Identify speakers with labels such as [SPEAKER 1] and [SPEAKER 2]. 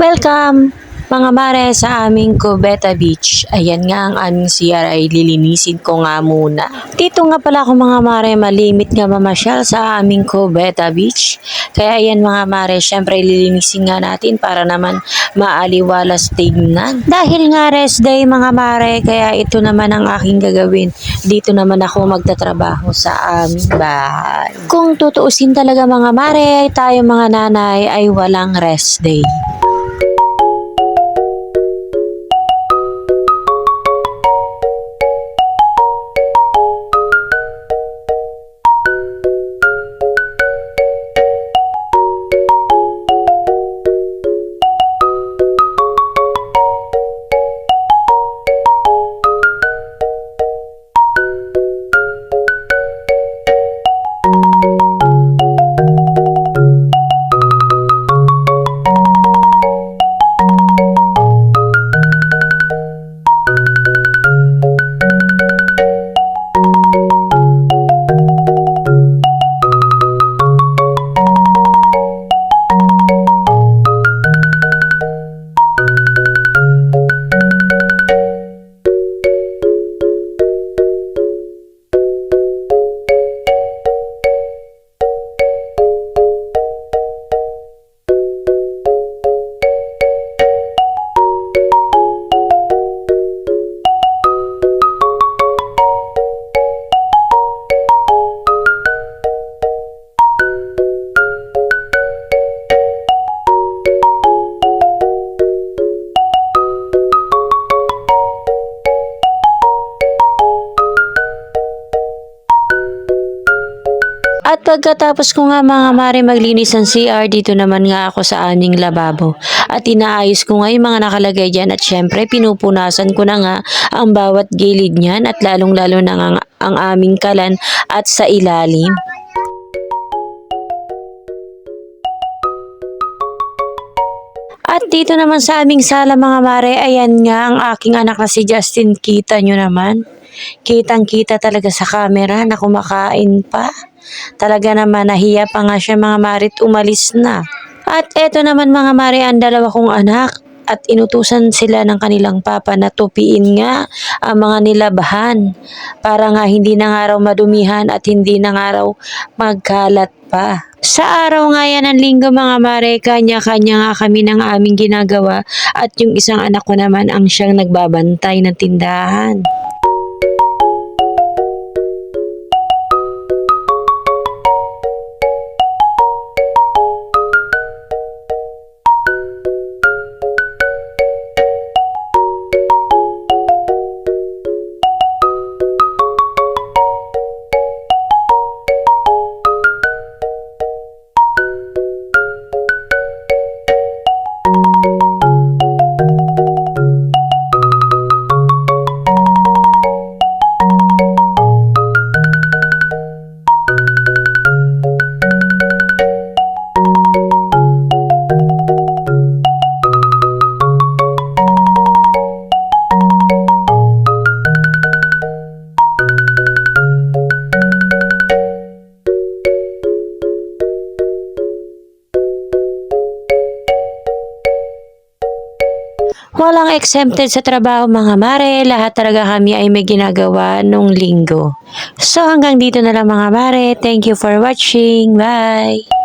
[SPEAKER 1] Welcome mga mare sa aming Cubeta Beach. Ayan nga ang aming CR ay lilinisin ko nga muna. Dito nga pala ako mga mare malimit nga mamasyal sa aming Cubeta Beach. Kaya ayan mga mare, syempre lilinisin nga natin para naman maaliwalas tignan. Dahil nga rest day mga mare, kaya ito naman ang aking gagawin. Dito naman ako magtatrabaho sa aming bahay. Kung tutuusin talaga mga mare, tayo mga nanay ay walang rest day. At pagkatapos ko nga mga mare maglinis ng CR, dito naman nga ako sa aming lababo. At inaayos ko nga yung mga nakalagay dyan at syempre pinupunasan ko na nga ang bawat gilid niyan at lalong lalo na nga ang aming kalan at sa ilalim. At dito naman sa aming sala mga mare, ayan nga ang aking anak na si Justin. Kita nyo naman. Kitang kita talaga sa camera na kumakain pa. Talaga naman nahiya pa nga siya mga mare at umalis na. At eto naman mga mare ang dalawa kong anak at inutusan sila ng kanilang papa na tupiin nga ang mga nilabahan para nga hindi na nga raw madumihan at hindi na nga raw magkalat pa. Sa araw nga yan ng linggo mga mare, kanya-kanya nga kami ng aming ginagawa at yung isang anak ko naman ang siyang nagbabantay ng tindahan. Walang exempted sa trabaho mga mare, lahat talaga kami ay may ginagawa nung linggo. So hanggang dito na lang mga mare, thank you for watching, bye!